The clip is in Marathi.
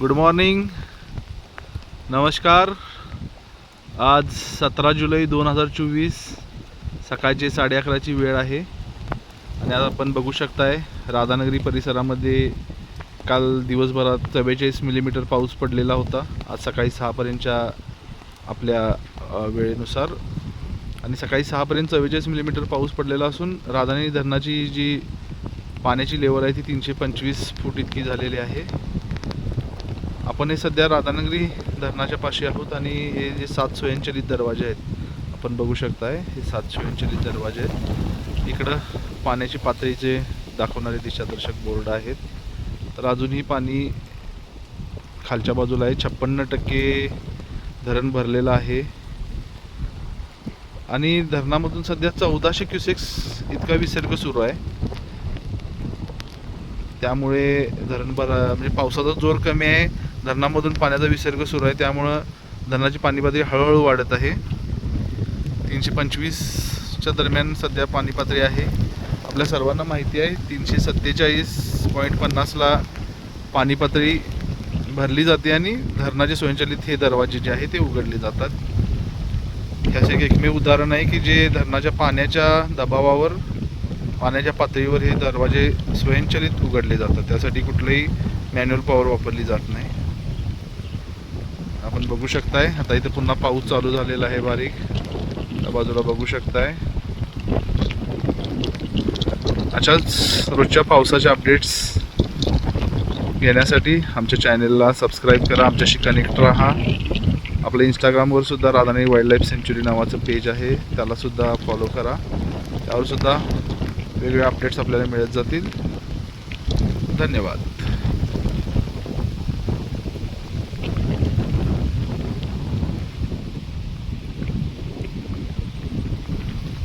गुड मॉर्निंग नमस्कार. आज सतरा जुलै दोन हजार चोवीस सकाळचे साडे अकराची वेळ आहे. आणि आज आपण बघू शकताय राधानगरी परिसरामध्ये काल दिवसभरात चव्वेचाळीस मिलीमीटर पाऊस पडलेला होता. आज सकाळी सहापर्यंतच्या आपल्या वेळेनुसार. आणि सकाळी सहापर्यंत चव्वेचाळीस मिलीमीटर पाऊस पडलेला असून राधानगरी धरणाची जी पाण्याची लेवल आहे ती तीनशे पंचवीस फूट इतकी झालेली आहे. आपण हे सध्या राधानगरी धरणाच्या पाशी आहोत आणि हे जे सात स्वयंचलित दरवाजे आहेत आपण बघू शकताय हे सात स्वयंचलित दरवाजे आहेत. इकडं पाण्याची पातळीचे दाखवणारे दिशादर्शक बोर्ड आहेत. तर अजूनही पाणी खालच्या बाजूला आहे. छप्पन्न टक्के धरण भरलेलं आहे. आणि धरणामधून सध्या चौदाशे क्युसेक्स इतका विसर्ग सुरू आहे. त्यामुळे धरण भर म्हणजे पावसाचा जोर कमी आहे. धरणामधून पाण्याचा विसर्ग सुरू आहे त्यामुळं धरणाची पाणी पातळी हळूहळू वाढत आहे. तीनशे पंचवीसच्या दरम्यान सध्या पाणी पातळी आहे. आपल्या सर्वांना माहिती आहे तीनशे सत्तेचाळीस पॉईंट पन्नासला पाणी पातळी भरली जाते आणि धरणाचे स्वयंचलित हे दरवाजे जे आहे ते उघडले जातात. हे असे एक एकमेव उदाहरण आहे की जे धरणाच्या पाण्याच्या दबावावर पाण्याच्या पातळीवर हे दरवाजे स्वयंचलित उघडले जातात. त्यासाठी कुठलंही मॅन्युअल पॉवर वापरली जात नाही. आपण बघू शकताय. आता इथे पुन्हा पाऊस चालू झालेला आहे बारीक. त्या बाजूला बघू शकताय. अशाच रोजच्या पावसाच्या अपडेट्स घेण्यासाठी आमच्या चॅनेलला सबस्क्राईब करा. आमच्याशी कनेक्ट राहा. आपलं इंस्टाग्रामवर सुद्धा राधाने वाईल्ड लाईफ सेंच्युरी नावाचं पेज आहे. त्यालासुद्धा फॉलो करा. त्यावर सुद्धा वेगवेगळे अपडेट्स आपल्याला मिळत जातील. धन्यवाद.